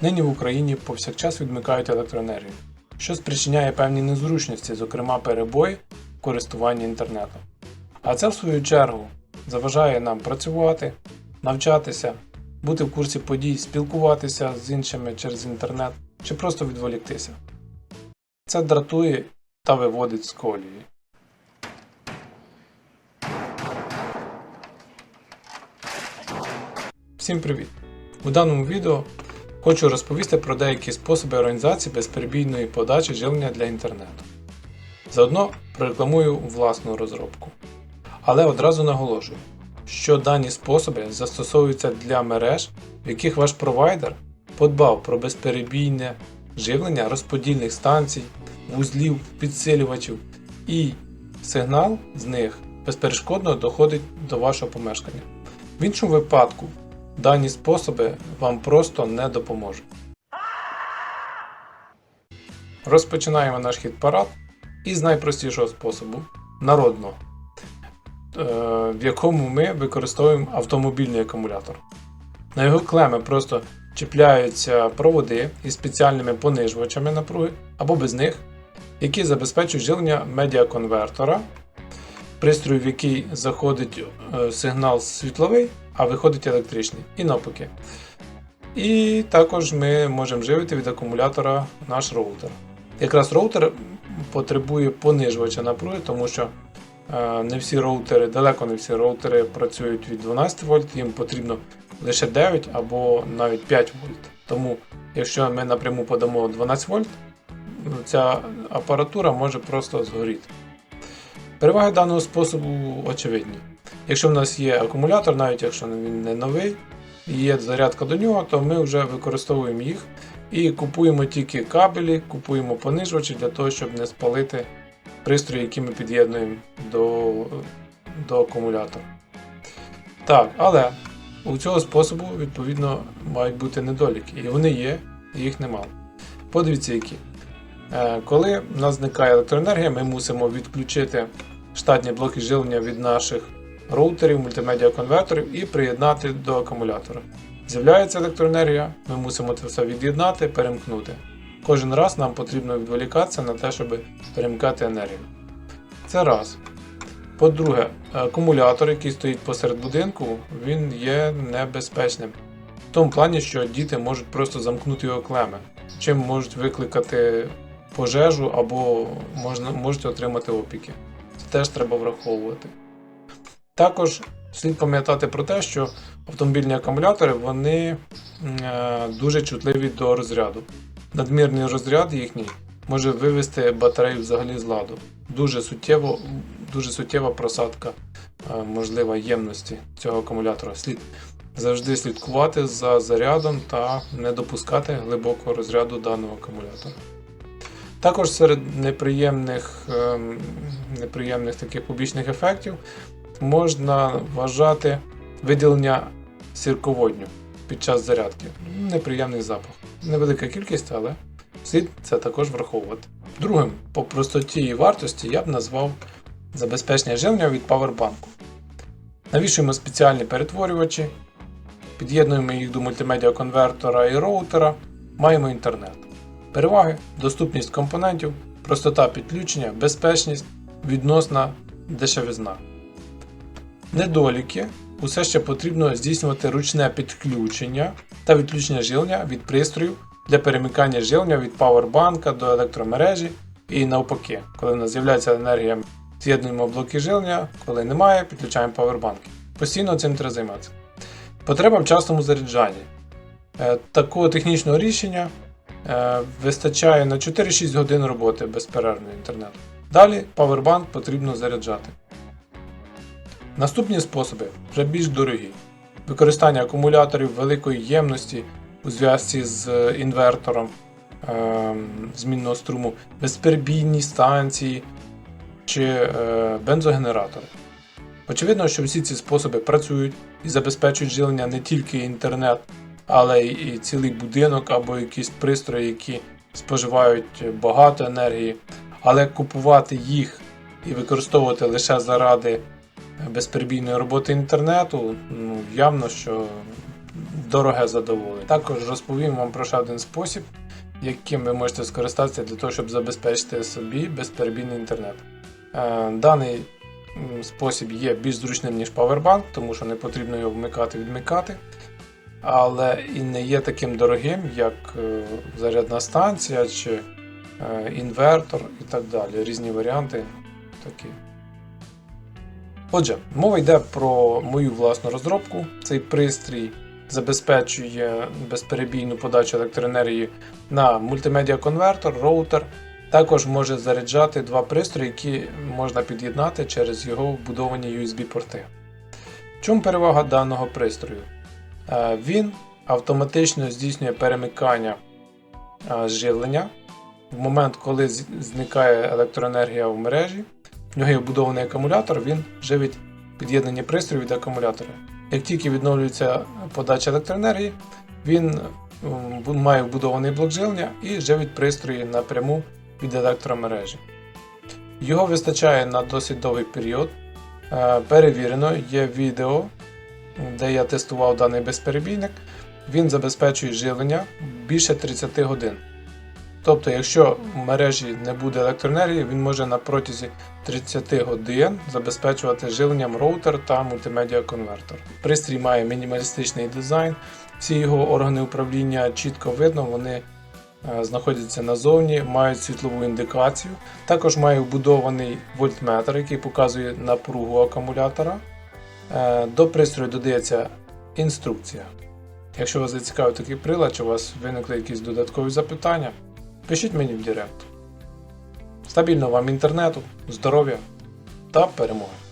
Нині в Україні повсякчас відмикають електроенергію, що спричиняє певні незручності, зокрема перебої в користуванні інтернетом. А це, в свою чергу, заважає нам працювати, навчатися, бути в курсі подій, спілкуватися з іншими через інтернет чи просто відволіктися. Це дратує та виводить з колії. Всім привіт! У даному відео хочу розповісти про деякі способи організації безперебійної подачі живлення для інтернету. Заодно прорекламую власну розробку. Але одразу наголошую, що дані способи застосовуються для мереж, в яких ваш провайдер подбав про безперебійне живлення розподільних станцій, вузлів, підсилювачів, і сигнал з них безперешкодно доходить до вашого помешкання. В іншому випадку дані способи вам просто не допоможуть. Розпочинаємо наш хід парад із найпростішого способу народного, е, в якому ми використовуємо автомобільний акумулятор. На його клеми просто чіпляються проводи із спеціальними понижувачами напруги або без них, які забезпечують живлення медіаконвертора, пристрою, в який заходить е, сигнал світловий, а виходить електричний, і навпаки. І також ми можемо живити від акумулятора наш роутер. Якраз роутер потребує понижувача напруги, тому що е, не всі роутери, далеко не всі роутери працюють від 12 вольт, їм потрібно лише 9 або навіть 5 вольт. Тому, якщо ми напряму подамо 12 вольт, ця апаратура може просто згоріти. Переваги даного способу очевидні. Якщо в нас є акумулятор, навіть якщо він не новий, є зарядка до нього, то ми вже використовуємо їх і купуємо тільки кабелі, купуємо понижувачі для того, щоб не спалити пристрої, які ми під'єднуємо до, до акумулятора. Так, але у цього способу, відповідно, мають бути недоліки. І вони є, їх немало. Подивіться, які. Е, Коли в нас зникає електроенергія, ми мусимо відключити штатні блоки живлення від наших роутерів, мультимедіа-конверторів і приєднати до акумулятора. З'являється електроенергія, ми мусимо це все від'єднати, перемкнути. Кожен раз нам потрібно відволікатися на те, щоб перемкати енергію. Це раз. По-друге, акумулятор, який стоїть посеред будинку, він є небезпечним. В тому плані, що діти можуть просто замкнути його клеми, чим можуть викликати пожежу або можна, можуть отримати опіки. Це теж треба враховувати. Також слід пам'ятати про те, що автомобільні акумулятори вони е, дуже чутливі до розряду. Надмірний розряд їхній може вивести батарею взагалі з ладу. Дуже, суттєво, дуже суттєва просадка е, можлива ємності цього акумулятора. Слід завжди слідкувати за зарядом та не допускати глибокого розряду даного акумулятора. Також серед неприємних, ем, неприємних таких побічних ефектів можна вважати виділення сірководню під час зарядки. Неприємний запах. Невелика кількість, але слід це також враховувати. Другим, по простоті і вартості я б назвав забезпечення живлення від павербанку. Навішуємо спеціальні перетворювачі, під'єднуємо їх до мультимедіа конвертора і роутера, маємо інтернет. Переваги, доступність компонентів, простота підключення, безпечність, відносна дешевизна. Недоліки усе ще потрібно здійснювати ручне підключення та відключення живлення від пристроїв для перемикання живлення від павербанка до електромережі і навпаки, коли в нас з'являється енергія, з'єднуємо блоки живлення, коли немає, підключаємо павербанки. Постійно цим треба займатися. Потреба в частому заряджанні. Е, Такого технічного рішення е, вистачає на 4-6 годин роботи безперервного інтернету. Далі павербанк потрібно заряджати. Наступні способи вже більш дорогі. Використання акумуляторів великої ємності у зв'язці з е, інвертором е, змінного струму, безперебійні станції чи е, бензогенератори. Очевидно, що всі ці способи працюють і забезпечують живлення не тільки інтернет, але й цілий будинок або якісь пристрої, які споживають багато енергії. Але купувати їх і використовувати лише заради безперебійної роботи інтернету, ну, явно, що дороге задоволення. Також розповім вам про ще один спосіб, яким ви можете скористатися для того, щоб забезпечити собі безперебійний інтернет. Е, Даний спосіб є більш зручним, ніж Powerbank, тому що не потрібно його вмикати відмикати. Але і не є таким дорогим, як е, зарядна станція чи е, інвертор і так далі. Різні варіанти такі. Отже, мова йде про мою власну розробку. Цей пристрій забезпечує безперебійну подачу електроенергії на мультимедіа-конвертор, роутер. Також може заряджати два пристрої, які можна під'єднати через його вбудовані USB-порти. Чому перевага даного пристрою? Е, Він автоматично здійснює перемикання е, живлення в момент, коли зникає електроенергія в мережі. В нього є вбудований акумулятор, він живить під'єднані пристрої від акумулятора. Як тільки відновлюється подача електроенергії, він має вбудований блок живлення і живить пристрої напряму від електромережі. Його вистачає на досить довгий період. Е, Перевірено, є відео, де я тестував даний безперебійник. Він забезпечує живлення більше 30 годин. Тобто, якщо в мережі не буде електроенергії, він може на протязі 30 годин забезпечувати живленням роутер та мультимедіа-конвертор. Пристрій має мінімалістичний дизайн, всі його органи управління чітко видно, вони е, знаходяться назовні, мають світлову індикацію. Також має вбудований вольтметр, який показує напругу акумулятора. Е, До пристрою додається інструкція. Якщо вас зацікавив такий прилад, чи у вас виникли якісь додаткові запитання, пишіть мені в Директ. Стабільного вам інтернету, здоров'я та перемоги!